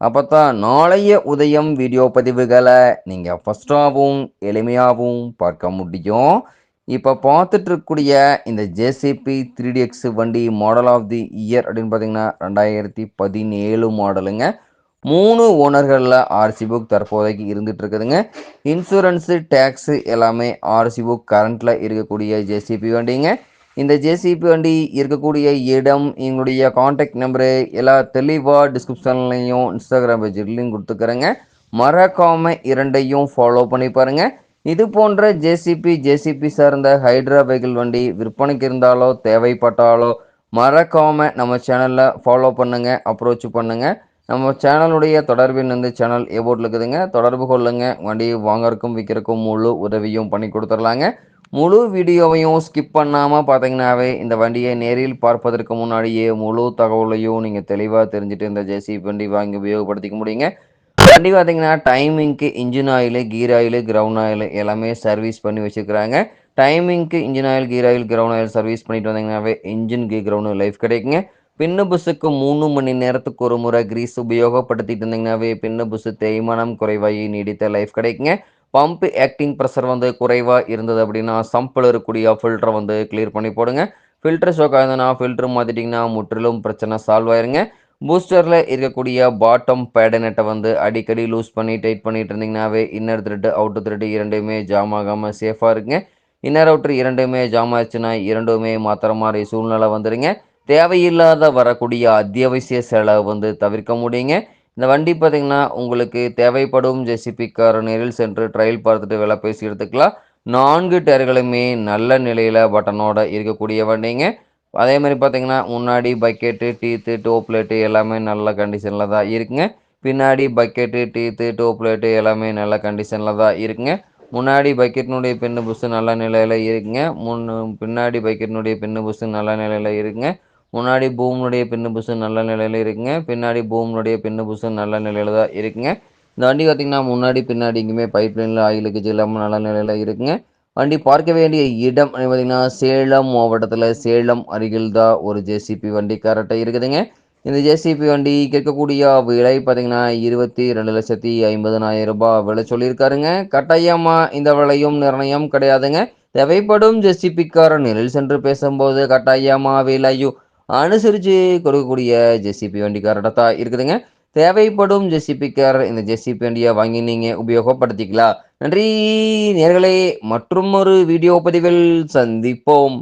அப்போ தான் நாளைய உதயம் வீடியோ பதிவுகளை நீங்கள் ஃபஸ்ட்டாகவும் எளிமையாகவும் பார்க்க முடியும். இப்போ பார்த்துட்டு இருக்கக்கூடிய இந்த ஜேசிபி த்ரீ எக்ஸ் வண்டி மாடல் ஆஃப் தி இயர் அப்படின்னு பார்த்தீங்கன்னா ரெண்டாயிரத்தி பதினேழு மாடலுங்க மூணு ஓனர்களில் ஆர்சி புக் தற்போதைக்கு இருந்துட்டு இருக்குதுங்க இன்சூரன்ஸு டேக்ஸு எல்லாமே ஆர்சி புக் கரண்ட்டில் இருக்கக்கூடிய ஜேசிபி வண்டிங்க. இந்த ஜேசிபி வண்டி இருக்கக்கூடிய இடம் எங்களுடைய காண்டாக்ட் நம்பரு எல்லா தெளிவாக டிஸ்கிரிப்ஷன்லையும் இன்ஸ்டாகிராம் பேஜ்லையும் கொடுத்துக்கிறேங்க. மறக்காமல் இரண்டையும் ஃபாலோ பண்ணி பாருங்கள் இது போன்ற ஜேசிபி ஜேசிபி சார்ந்த ஹைட்ரா வெஹிக்கிள் வண்டி விற்பனைக்கு இருந்தாலோ தேவைப்பட்டாலோ மறக்காமல் நம்ம சேனலில் ஃபாலோ பண்ணுங்கள் அப்ரோச் பண்ணுங்கள் நம்ம சேனலுடைய தொடர்பின் வந்து சேனல் ஏபோர்ட்டில் இருக்குதுங்க. தொடர்பு கொள்ளுங்க. வண்டி வாங்கறக்கும் விற்கிறக்கும் முழு உதவியும் பண்ணி கொடுத்துர்லாங்க முழு வீடியோவையும் ஸ்கிப் பண்ணாமல் பார்த்தீங்கன்னாவே இந்த வண்டியை நேரில் பார்ப்பதற்கு முன்னாடியே முழு தகவலையும் நீங்கள் தெளிவாக தெரிஞ்சுட்டு இந்த ஜேசிபி வண்டி வாங்கி உபயோகப்படுத்திக்க முடியுங்க. வண்டி பார்த்தீங்கன்னா டைமிங்க்கு engine oil gear oil ground oil எல்லாமே சர்வீஸ் பண்ணி வச்சுருக்கிறாங்க. டைமிங்க்கு engine oil gear oil ground oil service பண்ணிட்டு வந்தீங்கன்னாவே இன்ஜின் கீ கிரவுண்ட் லைஃப் கிடைக்குங்க. பின்னு புஸுக்கு மூணு மணி நேரத்துக்கு ஒரு முறை கிரீஸ் உபயோகப்படுத்திட்டு இருந்தீங்கன்னாவே பின்னு புஸ் தேய்மானம் குறைவாகி நீடித்த லைஃப் கிடைக்குங்க. பம்ப் ஆக்டிங் ப்ரெஷர் வந்து குறைவாக இருந்தது அப்படின்னா சம்பில் இருக்கக்கூடிய ஃபில்டரை வந்து கிளியர் பண்ணி போடுங்க. ஃபில்டர் ஷோக் ஆகுதுன்னா ஃபில்டர் மாற்றிட்டிங்கன்னா முற்றிலும் பிரச்சனை சால்வ் ஆயிருங்க. பூஸ்டரில் இருக்கக்கூடிய பாட்டம் பேடனெட்டை வந்து அடிக்கடி லூஸ் பண்ணி டைட் பண்ணிட்டு இருந்தீங்கன்னாவே இன்னர் த்ரெட்டு அவுட்டர் த்ரெட்டு இரண்டுமே ஜாம் ஆகாமல் சேஃபாக இருக்குங்க இன்னர் அவுட்டர் இரண்டுமே ஜாம் ஆச்சுன்னா இரண்டுமே மாத்திர மாதிரி சூழ்நிலை வந்துடுங்க தேவையில்லாத வரக்கூடிய அத்தியாவசிய செலவு வந்து தவிர்க்க முடியுங்க. இந்த வண்டி பார்த்திங்கன்னா உங்களுக்கு தேவைப்படும் ஜெசிபி கார் நேரில் சென்று ட்ரையல் பார்த்துட்டு விலை பேசி எடுத்துக்கலாம். நான்கு டயர்களுமே நல்ல நிலையில் பட்டனோட இருக்கக்கூடிய வண்டிங்க. அதே மாதிரி பார்த்தீங்கன்னா முன்னாடி பக்கெட்டு டீத்து டோப்லேட்டு எல்லாமே நல்ல கண்டிஷனில் தான் இருக்குங்க. பின்னாடி பக்கெட்டு டீத்து டோப்லேட்டு எல்லாமே நல்ல கண்டிஷனில் தான் இருக்குங்க. முன்னாடி பக்கெட்டினுடைய பின்னு புஸ்ஸு நல்ல நிலையில் இருக்குங்க. முன் பின்னாடி பக்கெட்டினுடைய பின்னு புஸ்ஸு நல்ல நிலையில் இருக்குங்க. முன்னாடி பூமுடைய பின்னு புஸ்ஸு நல்ல நிலையில் இருக்குங்க. பின்னாடி பூமுடைய பின்னு புஸ்ஸு நல்ல நிலையில் தான் இருக்குங்க. இந்த வண்டி பார்த்திங்கன்னா முன்னாடி பின்னாடி இங்கேயுமே பைப் லைனில் ஆயில் லீக்கேஜ் இல்லாமல் நல்ல நிலையில் இருக்குங்க. வண்டி பார்க்க வேண்டிய இடம் பார்த்திங்கன்னா சேலம் மாவட்டத்தில் சேலம் அருகில் தான் ஒரு ஜேசிபி வண்டி கரெக்டாக இருக்குதுங்க. இந்த ஜேசிபி வண்டி கேட்கக்கூடிய விலை பார்த்தீங்கன்னா இருபத்தி ரெண்டு லட்சத்தி ஐம்பதனாயிரம் ரூபாய் விலை சொல்லியிருக்காருங்க. கட்டாயமாக இந்த விலையும் நிர்ணயம் கிடையாதுங்க. தேவைப்படும் ஜெசிபிக்காரன் நிலையில் சென்று பேசும்போது கட்டாயமாக விலையும் அனுசரித்து கொடுக்கக்கூடிய ஜெசிபி வண்டி தான் இருக்குதுங்க. தேவைப்படும் ஜெசிபி கார் இந்த ஜெசிபி வண்டியை வாங்கி நீங்கள் உபயோகப்படுத்திக்கலாம். நன்றி நேர்களே. மற்றும் ஒரு வீடியோ பதிவில் சந்திப்போம்.